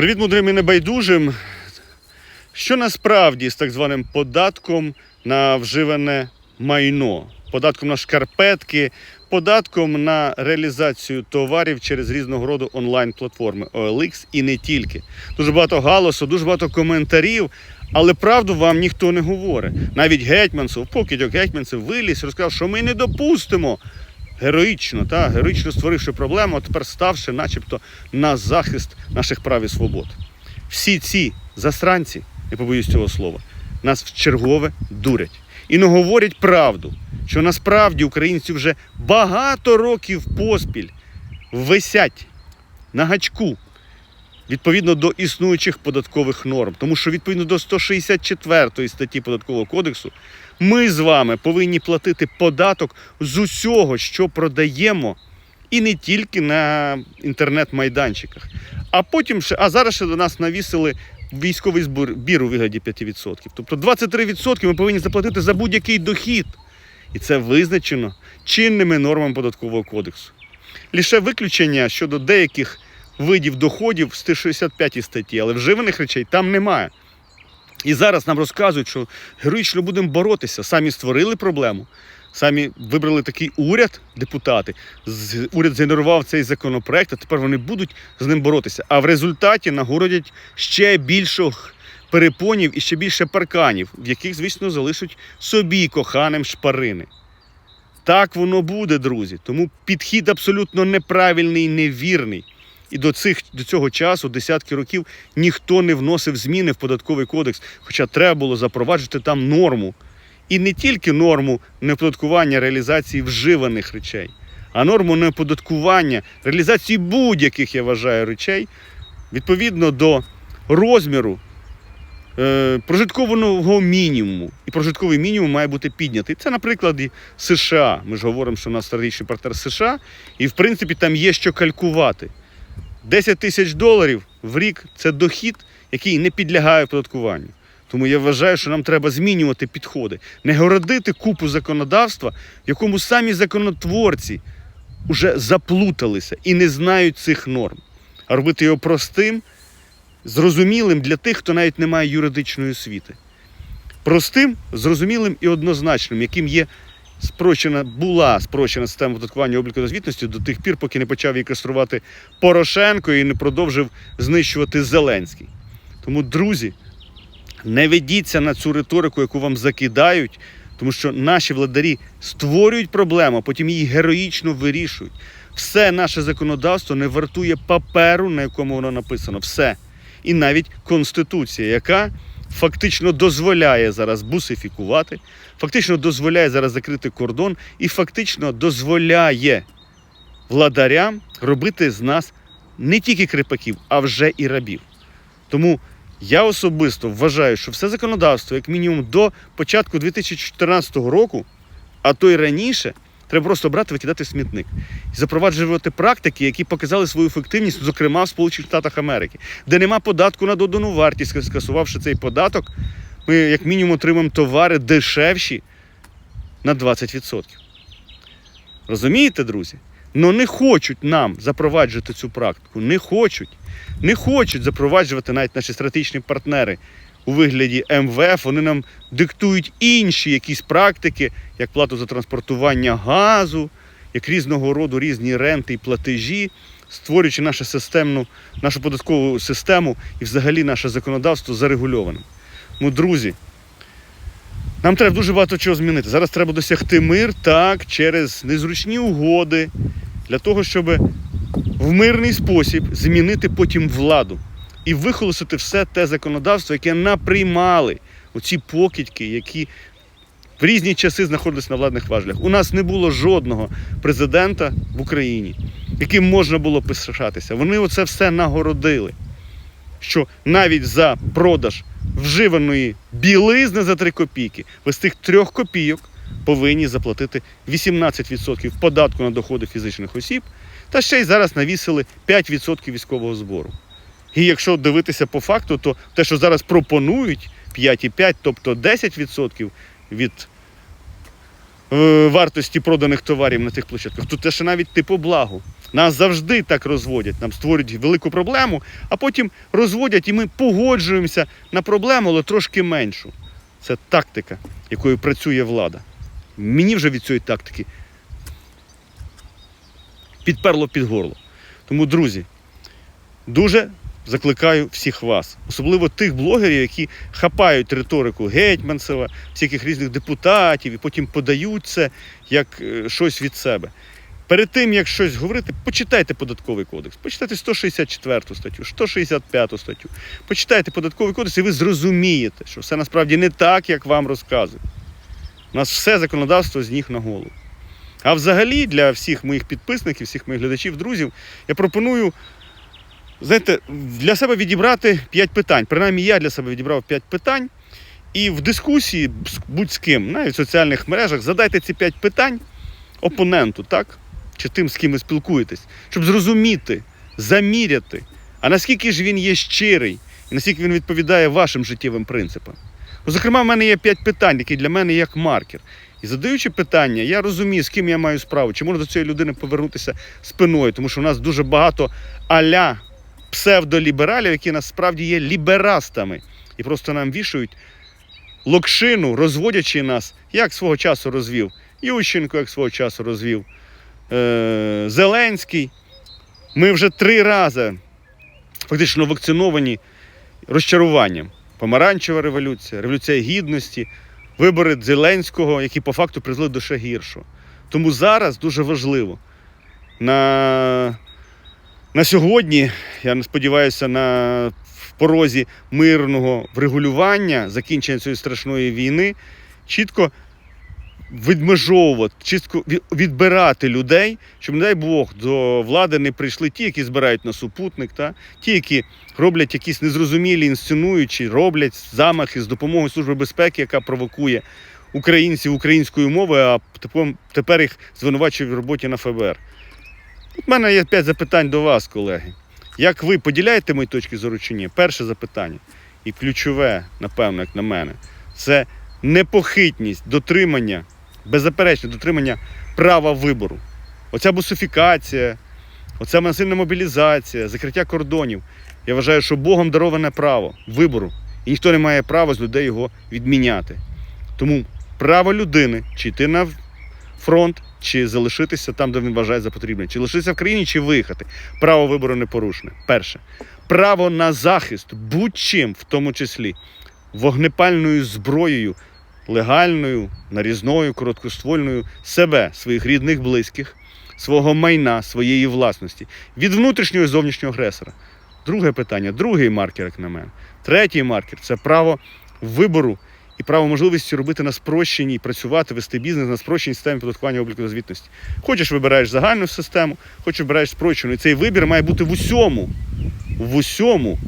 Привіт мудрим і небайдужим. Що насправді з так званим податком на вживане майно, податком на шкарпетки, податком на реалізацію товарів через різного роду онлайн-платформи OLX і не тільки. Дуже багато галасу, дуже багато коментарів, але правду вам ніхто не говорить. Навіть гетьманцев, покидьок гетьманцев виліз, розказав, що ми не допустимо. Героїчно, та, героїчно створивши проблему, а тепер ставши начебто на захист наших прав і свобод. Всі ці засранці, не побоюсь цього слова, нас в чергове дурять і не говорять правду, що насправді українці вже багато років поспіль висять на гачку відповідно до існуючих податкових норм. Тому що відповідно до 164 статті Податкового кодексу ми з вами повинні платити податок з усього, що продаємо, і не тільки на інтернет-майданчиках. А потім ще, а зараз ще до нас навісили військовий збір бір у вигляді 5%. Тобто 23% ми повинні заплатити за будь-який дохід. І це визначено чинними нормами податкового кодексу. Лише виключення щодо деяких видів доходів в 165 статті, але вживаних речей там немає. І зараз нам розказують, що героїчно будемо боротися. Самі створили проблему, самі вибрали такий уряд, депутати. Уряд згенерував цей законопроект, а тепер вони будуть з ним боротися. А в результаті нагородять ще більших перепонів і ще більше парканів, в яких, звісно, залишать собі коханим шпарини. Так воно буде, друзі. Тому підхід абсолютно неправильний, невірний. І до, цих, до цього часу, десятки років, ніхто не вносив зміни в податковий кодекс, хоча треба було запроваджувати там норму. І не тільки норму неоподаткування реалізації вживаних речей, а норму неоподаткування реалізації будь-яких, я вважаю, речей відповідно до розміру е, прожиткового мінімуму. І прожитковий мінімум має бути піднятий. Це, наприклад, і США. Ми ж говоримо, що у нас стратегічний партнер США, і в принципі там є що калькувати. 10 тисяч доларів в рік це дохід, який не підлягає оподаткуванню. Тому я вважаю, що нам треба змінювати підходи, не городити купу законодавства, в якому самі законотворці вже заплуталися і не знають цих норм, а робити його простим, зрозумілим для тих, хто навіть не має юридичної освіти. Простим, зрозумілим і однозначним, яким є спрощена, була спрощена система оподаткування обліку та звітності до тих пір, поки не почав її каструвати Порошенко і не продовжив знищувати Зеленський. Тому, друзі, не ведіться на цю риторику, яку вам закидають, тому що наші владарі створюють проблему, потім її героїчно вирішують. Все наше законодавство не вартує паперу, на якому воно написано. Все. І навіть Конституція, яка фактично дозволяє зараз бусифікувати, фактично дозволяє зараз закрити кордон і фактично дозволяє владарям робити з нас не тільки кріпаків, а вже і рабів. Тому я особисто вважаю, що все законодавство, як мінімум до початку 2014 року, а то й раніше, треба просто брати викидати смітник і запроваджувати практики, які показали свою ефективність, зокрема в Сполучених Штатах Америки, де нема податку на додану вартість, скасувавши цей податок, ми як мінімум отримаємо товари дешевші на 20%. Розумієте, друзі? Ну не хочуть нам запроваджувати цю практику. Не хочуть. Не хочуть запроваджувати навіть наші стратегічні партнери у вигляді МВФ. Вони нам диктують інші якісь практики, як плату за транспортування газу, як різного роду різні ренти і платежі, створюючи нашу системну, нашу податкову систему і взагалі наше законодавство зарегульованим. Ну, друзі, нам треба дуже багато чого змінити. Зараз треба досягти мир так через незручні угоди для того, щоб в мирний спосіб змінити потім владу і вихолосити все те законодавство, яке наприймали оці покидьки, які в різні часи знаходились на владних важелях. У нас не було жодного президента в Україні, яким можна було пишатися. Вони оце все нагородили. Що навіть за продаж вживаної білизни за 3 копійки, ви з тих 3 копійок повинні заплатити 18% податку на доходи фізичних осіб, та ще й зараз навісили 5% військового збору. І якщо дивитися по факту, то те, що зараз пропонують 5,5, тобто 10% від е, вартості проданих товарів на цих площадках, то те, що навіть типу благо. Нас завжди так розводять, нам створюють велику проблему, а потім розводять, і ми погоджуємося на проблему, але трошки меншу. Це тактика, якою працює влада. Мені вже від цієї тактики підперло під горло. Тому, друзі, дуже закликаю всіх вас, особливо тих блогерів, які хапають риторику Гетьманцева, всяких різних депутатів і потім подають це як е, щось від себе. Перед тим, як щось говорити, почитайте податковий кодекс, почитайте 164 статтю, 165 статтю. Почитайте податковий кодекс, і ви зрозумієте, що все насправді не так, як вам розказують. У нас все законодавство з ніг на голову. А взагалі для всіх моїх підписників, всіх моїх глядачів, друзів, я пропоную знаєте, для себе відібрати 5 питань. Принаймні, я для себе відібрав 5 питань. І в дискусії з будь з ким, навіть в соціальних мережах, задайте ці 5 питань опоненту, так? Чи тим, з ким ви спілкуєтесь, щоб зрозуміти, заміряти, а наскільки ж він є щирий, і наскільки він відповідає вашим життєвим принципам. Ну, зокрема, в мене є 5 питань, які для мене як маркер. І задаючи питання, я розумію, з ким я маю справу, чи можна до цієї людини повернутися спиною, тому що у нас дуже багато аля псевдолібералів, які насправді є ліберастами, і просто нам вішають локшину, розводячи нас, як свого часу розвів Ющенко, як свого часу розвів Зеленський. Ми вже три рази фактично вакциновані розчаруванням. Помаранчева революція, революція гідності, вибори Зеленського, які по факту призвели до ще гіршого. Тому зараз дуже важливо на, на сьогодні, я не сподіваюся, на в порозі мирного врегулювання, закінчення цієї страшної війни, чітко відмежовувати, чітко відбирати людей, щоб, не дай Бог, до влади не прийшли ті, які збирають на супутник, та? ті, які роблять якісь незрозумілі інсценуючі, роблять замахи з допомогою Служби безпеки, яка провокує українців українською мовою, а тепер- їх звинувачують в роботі на ФБР. У мене є п'ять запитань до вас, колеги. Як ви поділяєте мої точки зору чи ні? Перше запитання, і ключове, напевно, як на мене, це непохитність дотримання, беззаперечне дотримання права вибору. Оця бусифікація, оця масивна мобілізація, закриття кордонів. Я вважаю, що Богом дароване право вибору, і ніхто не має права з людей його відміняти. Тому право людини чи йти на фронт, чи залишитися там, де він вважає за потрібне, чи лишитися в країні, чи виїхати. Право вибору не порушене. Перше. Право на захист будь-чим, в тому числі вогнепальною зброєю, легальною, нарізною, короткоствольною себе, своїх рідних, близьких, свого майна, своєї власності від внутрішнього і зовнішнього агресора. Друге питання, другий маркер, як на мене. Третій маркер це право вибору і право можливості робити на спрощеній, працювати, вести бізнес на спрощеній системі податкування обліку звітності. Хочеш, вибираєш загальну систему, хочеш вибираєш спрощену. І цей вибір має бути в усьому, в усьому,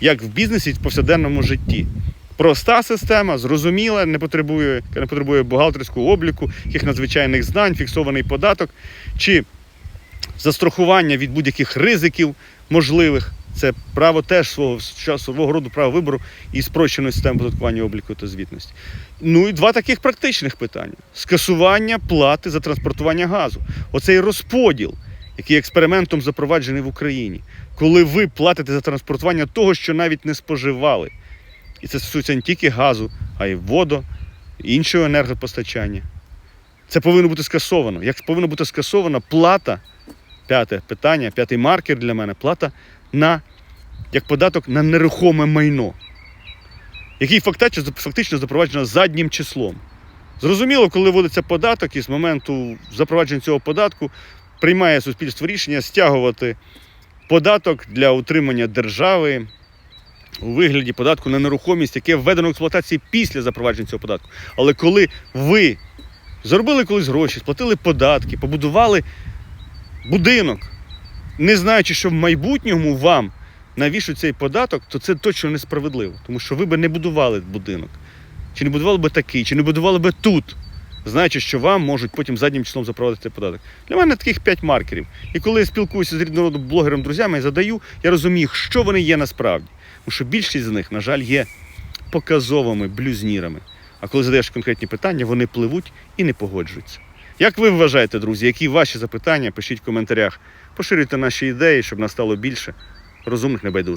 як в бізнесі, в повсякденному житті. Проста система, зрозуміла, не потребує, не потребує бухгалтерського обліку, яких надзвичайних знань, фіксований податок, чи застрахування від будь-яких ризиків можливих. Це право теж свого, свого роду право вибору і спрощеної системи податкування обліку та звітності. Ну і два таких практичних питання: скасування плати за транспортування газу. Оцей розподіл, який експериментом запроваджений в Україні, коли ви платите за транспортування того, що навіть не споживали. І це стосується не тільки газу, а й водо, іншого енергопостачання. Це повинно бути скасовано. Як повинна бути скасована плата, п'яте питання, п'ятий маркер для мене плата на як податок на нерухоме майно, який фактично запроваджено заднім числом. Зрозуміло, коли вводиться податок, і з моменту запровадження цього податку приймає суспільство рішення стягувати податок для утримання держави у вигляді податку на нерухомість, яке введено в експлуатації після запровадження цього податку. Але коли ви заробили колись гроші, сплатили податки, побудували будинок, не знаючи, що в майбутньому вам навішуть цей податок, то це точно несправедливо. Тому що ви би не будували будинок. Чи не будували би такий, чи не будували би тут, знаючи, що вам можуть потім заднім числом запровадити податок. Для мене таких п'ять маркерів. І коли я спілкуюся з рідного блогером, друзями, я задаю, я розумію, що вони є насправді. Тому що більшість з них, на жаль, є показовими блюзнірами. А коли задаєш конкретні питання, вони пливуть і не погоджуються. Як ви вважаєте, друзі, які ваші запитання? Пишіть в коментарях. Поширюйте наші ідеї, щоб нас стало більше розумних небайдужих.